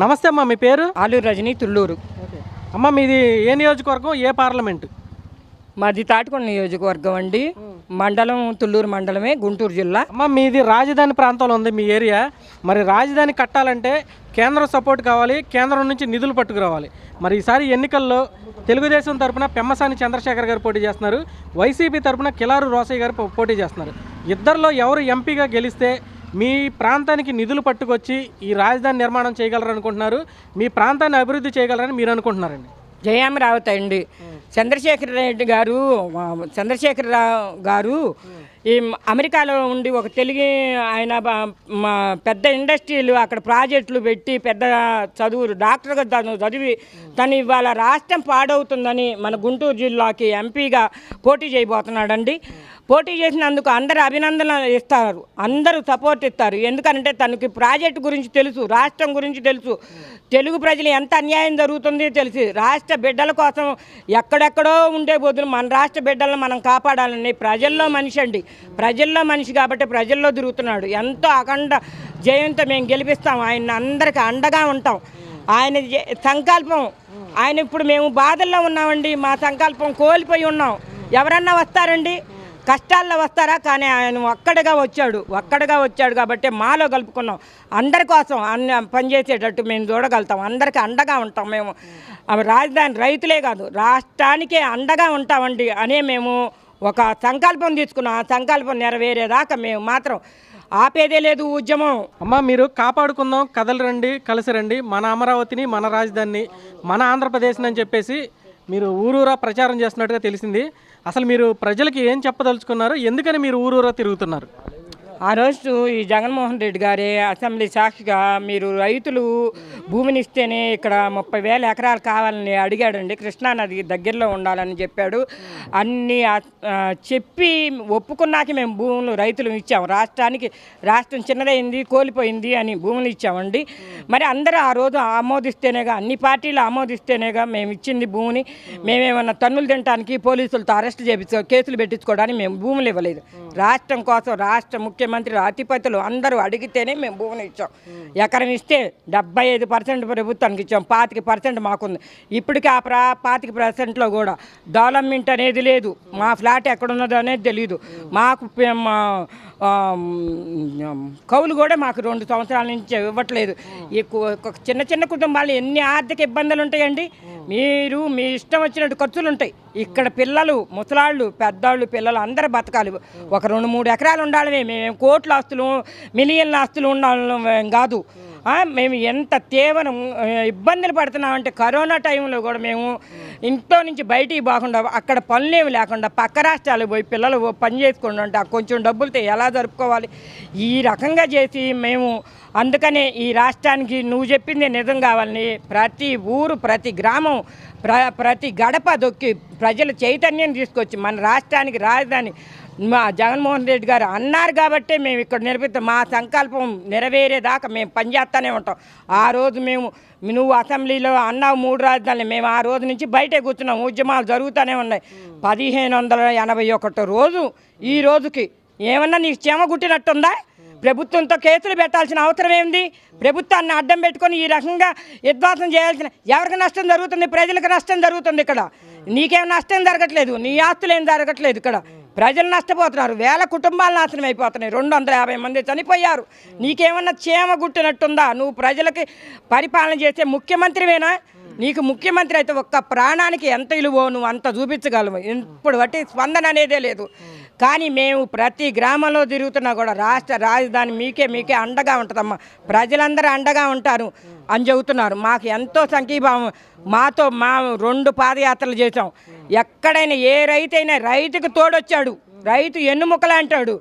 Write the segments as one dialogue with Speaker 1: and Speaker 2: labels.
Speaker 1: నమస్తే అమ్మా మీ పేరు?
Speaker 2: ఆలూరు రజని తుళ్ళూరు.
Speaker 1: అమ్మ మీది ఏ నియోజకవర్గం ఏ పార్లమెంట్?
Speaker 2: మాది తాటికొండ నియోజకవర్గం అండి. మండలం తుళ్ళూరు మండలమే గుంటూరు జిల్లా.
Speaker 1: అమ్మ మీది రాజధాని ప్రాంతంలో ఉంది మీ ఏరియా. మరి రాజధాని కట్టాలంటే కేంద్రం సపోర్ట్ కావాలి కేంద్రం నుంచి నిధులు పట్టుకురావాలి. మరి ఈసారి ఎన్నికల్లో తెలుగుదేశం తరపున పెమ్మసాని చంద్రశేఖర్ గారు పోటీ చేస్తున్నారు. వైసీపీ తరపున కిలారు రోసయ్య గారు పోటీ చేస్తున్నారు. ఇద్దరిలో ఎవరు ఎంపీగా గెలిస్తే మీ ప్రాంతానికి నిధులు పట్టుకొచ్చి ఈ రాజధాని నిర్మాణం చేయగలరు అనుకుంటున్నారు మీ ప్రాంతాన్ని అభివృద్ధి చేయగలరని మీరు అనుకుంటున్నారండి?
Speaker 2: జయామరావత్ అండి చంద్రశేఖర రెడ్డి గారు చంద్రశేఖరరావు రావు గారు ఈ అమెరికాలో ఉండి ఒక తెలుగు ఆయన మా పెద్ద ఇండస్ట్రీలు అక్కడ ప్రాజెక్టులు పెట్టి పెద్ద చదువులు డాక్టర్గా తను చదివి తను ఇవాళ రాష్ట్రం పాడవుతుందని మన గుంటూరు జిల్లాకి ఎంపీగా పోటీ చేయబోతున్నాడండి. పోటీ చేసినందుకు అందరు అభినందనలు ఇస్తారు అందరూ సపోర్ట్ ఇస్తారు. ఎందుకంటే తనకి ప్రాజెక్టు గురించి తెలుసు రాష్ట్రం గురించి తెలుసు. తెలుగు ప్రజలు ఎంత అన్యాయం జరుగుతుంది తెలిసి రాష్ట్ర బిడ్డల కోసం ఎక్కడ ఎక్కడెక్కడో ఉండే బోధులు మన రాష్ట్ర బిడ్డలను మనం కాపాడాలని ప్రజల్లో మనిషి అండి. ప్రజల్లో మనిషి కాబట్టి ప్రజల్లో తిరుగుతున్నాడు. ఎంతో అఖండ జయంతో మేము గెలిపిస్తాం. ఆయన అందరికీ అండగా ఉంటాం. ఆయన సంకల్పం. ఆయన ఇప్పుడు మేము బాధల్లో ఉన్నామండి. మా సంకల్పం కోల్పోయి ఉన్నాం. ఎవరన్నా వస్తారండి? కష్టాల్లో వస్తారా? కానీ ఆయన ఒక్కడిగా వచ్చాడు. ఒక్కడిగా వచ్చాడు కాబట్టి మాలో కలుపుకున్నాం. అందరి కోసం అన్ని పనిచేసేటట్టు మేము చూడగలుగుతాం. అందరికీ అండగా ఉంటాం మేము. రాజధాని రైతులే కాదు. రాష్ట్రానికే అండగా ఉంటామండి అనే మేము ఒక సంకల్పం తీసుకున్నాం. ఆ సంకల్పం నెరవేరేదాకా మేము మాత్రం ఆపేదే లేదు ఉద్యమం.
Speaker 1: అమ్మ మీరు కాపాడుకుందాం. కదలు రండి కలిసి రండి. మన అమరావతిని మన రాజధానిని మన ఆంధ్రప్రదేశ్ అని చెప్పేసి మీరు ఊరూరా ప్రచారం చేస్తున్నట్టుగా తెలిసింది. అసలు మీరు ప్రజలకి ఏం చెప్పదలుచుకున్నారు? ఎందుకని మీరు ఊరూరా తిరుగుతున్నారు?
Speaker 2: ఆ రోజు ఈ జగన్మోహన్ రెడ్డి గారే అసెంబ్లీ సాక్షిగా మీరు రైతులు భూమిని ఇస్తేనే ఇక్కడ ముప్పై వేల ఎకరాలు కావాలని అడిగాడండి. కృష్ణానది దగ్గరలో ఉండాలని చెప్పాడు. అన్ని చెప్పి ఒప్పుకున్నాక మేము భూములు రైతులు ఇచ్చాము రాష్ట్రానికి రాష్ట్రం చిన్నదైంది కోల్పోయింది అని భూములు ఇచ్చామండి. మరి అందరూ ఆ రోజు ఆమోదిస్తేనేగా అన్ని పార్టీలు ఆమోదిస్తేనేగా మేము ఇచ్చింది భూమిని. మేమేమన్నా తన్నులు తినడానికి పోలీసులతో అరెస్ట్ చేపించు కేసులు పెట్టించుకోవడానికి మేము భూములు ఇవ్వలేదు. రాష్ట్రం కోసం రాష్ట్ర ముఖ్యమంత్రి అధిపతులు అందరూ అడిగితేనే మేము భూమిని ఇచ్చాం. ఎకరం ఇస్తే డెబ్బై ఐదు పర్సెంట్ ప్రభుత్వానికి ఇచ్చాం. పాతిక పర్సెంట్ మాకుంది. ఇప్పటికీ ఆ ప్రా పాతిక పర్సెంట్లో కూడా డెవలప్మెంట్ అనేది లేదు. మా ఫ్లాట్ ఎక్కడున్నదో అనేది తెలియదు మాకు మా కౌలు కూడా మాకు రెండు సంవత్సరాల నుంచి ఇవ్వట్లేదు. ఈ ఒక చిన్న చిన్న కుటుంబాలు ఎన్ని ఆర్థిక ఇబ్బందులు ఉంటాయండి? మీరు మీ ఇష్టం వచ్చినట్టు ఖర్చులు ఉంటాయి. ఇక్కడ పిల్లలు ముసలాళ్ళు పెద్దవాళ్ళు పిల్లలు అందరూ బతకాలి. ఒక రెండు మూడు ఎకరాలు ఉండాలి మేము కోట్ల ఆస్తులు మిలియన్ల ఆస్తులు ఉండాలి కాదు. మేము ఎంత తీవ్రం ఇబ్బందులు పడుతున్నామంటే కరోనా టైంలో కూడా మేము ఇంట్లో నుంచి బయటికి బాగుండవు అక్కడ పనులేమి లేకుండా పక్క రాష్ట్రాలకు పోయి పిల్లలు పని చేసుకుంటూ ఉంటే కొంచెం డబ్బులతో ఎలా జరుపుకోవాలి? ఈ రకంగా చేసి మేము అందుకనే ఈ రాష్ట్రానికి నువ్వు చెప్పింది నిజం కావాలని ప్రతి ఊరు ప్రతి గ్రామం ప్ర ప్రతి గడప దొక్కి ప్రజల చైతన్యం తీసుకొచ్చి మన రాష్ట్రానికి రాజధాని మా జగన్మోహన్ రెడ్డి గారు అన్నారు కాబట్టే మేము ఇక్కడ నిలబెడతాం మా సంకల్పం నెరవేరేదాకా మేము పనిచేస్తూనే ఉంటాం. ఆ రోజు మేము నువ్వు అసెంబ్లీలో అన్నావు మూడు రాజధానులు మేము ఆ రోజు నుంచి బయటే కూర్చున్నాం. ఉద్యమాలు జరుగుతూనే ఉన్నాయి. పదిహేను వందల ఎనభై ఒకటో రోజు ఈ రోజుకి ఏమన్నా నీకు క్షేమ గుట్టినట్టుందా? ప్రభుత్వంతో కేసులు పెట్టాల్సిన అవసరం ఏంది? ప్రభుత్వాన్ని అడ్డం పెట్టుకొని ఈ రకంగా విధ్వాసం చేయాల్సిన ఎవరికి నష్టం జరుగుతుంది? ప్రజలకు నష్టం జరుగుతుంది ఇక్కడ. నీకేం నష్టం జరగట్లేదు. నీ ఆస్తులు ఏం జరగట్లేదు ఇక్కడ. ప్రజలు నష్టపోతున్నారు. వేల కుటుంబాలు నాశనం అయిపోతున్నాయి. రెండు వందల యాభై మంది చనిపోయారు. నీకేమన్నా చేమ గుట్టినట్టుందా? నువ్వు ప్రజలకి పరిపాలన చేసే ముఖ్యమంత్రివేనా? నీకు ముఖ్యమంత్రి అయితే ఒక్క ప్రాణానికి ఎంత ఇలువో నువ్వు అంత చూపించగలవు. ఇప్పుడు బట్టి స్పందన అనేదే లేదు. కానీ మేము ప్రతి గ్రామంలో తిరుగుతున్నా కూడా రాష్ట్ర రాజధాని మీకే మీకే అండగా ఉంటుందమ్మా. ప్రజలందరూ అండగా ఉంటారు అని చెబుతున్నారు. మాకు ఎంతో సంఘీభావం. మాతో మా రెండు పాదయాత్రలు చేసాం ఎక్కడైనా ఏ రైతైనా రైతుకు తోడొచ్చాడు. రైతు ఎన్నుముకలాంటాడు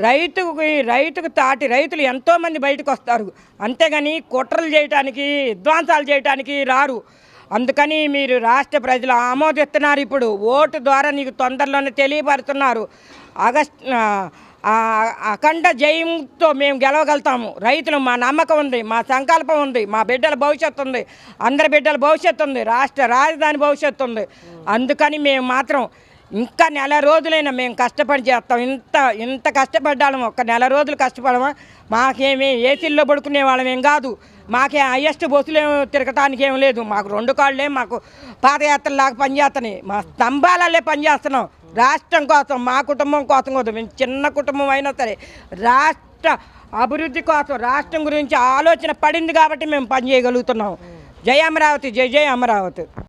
Speaker 2: రైతుకు రైతుకు తాటి రైతులు ఎంతోమంది బయటకు వస్తారు అంతేగాని కుట్రలు చేయటానికి విధ్వంసాలు చేయటానికి రారు. అందుకని మీరు రాష్ట్ర ప్రజలు ఆమోదిస్తున్నారు ఇప్పుడు. ఓటు ద్వారా నీకు తొందరలోనే తెలియపరుతున్నారు. ఆగస్ట్ అఖండ జయంతో మేము గెలవగలుగుతాము. రైతులు మా నమ్మకం ఉంది మా సంకల్పం ఉంది మా బిడ్డల భవిష్యత్తు ఉంది అందరి బిడ్డల భవిష్యత్తు ఉంది రాష్ట్ర రాజధాని భవిష్యత్తు ఉంది. అందుకని మేము మాత్రం ఇంకా నెల రోజులైనా మేము కష్టపడి చేస్తాం. ఇంత ఇంత కష్టపడ్డాము ఒక నెల రోజులు కష్టపడమా? మాకేమి ఏసీల్లో పడుకునే వాళ్ళమేం కాదు. మాకే హయ్యెస్ట్ బస్సులు తిరగటానికి ఏం లేదు. మాకు రెండు కాళ్ళే మాకు పాదయాత్రలాగా పనిచేస్తున్నాయి. మా స్తంభాలల్లే పనిచేస్తున్నాం. రాష్ట్రం కోసం మా కుటుంబం కోసం కోసం మేము చిన్న కుటుంబం అయినా సరే రాష్ట్ర అభివృద్ధి కోసం రాష్ట్రం గురించి ఆలోచన పడింది కాబట్టి మేము పని చేయగలుగుతున్నాం జై అమరావతి జై జై అమరావతి.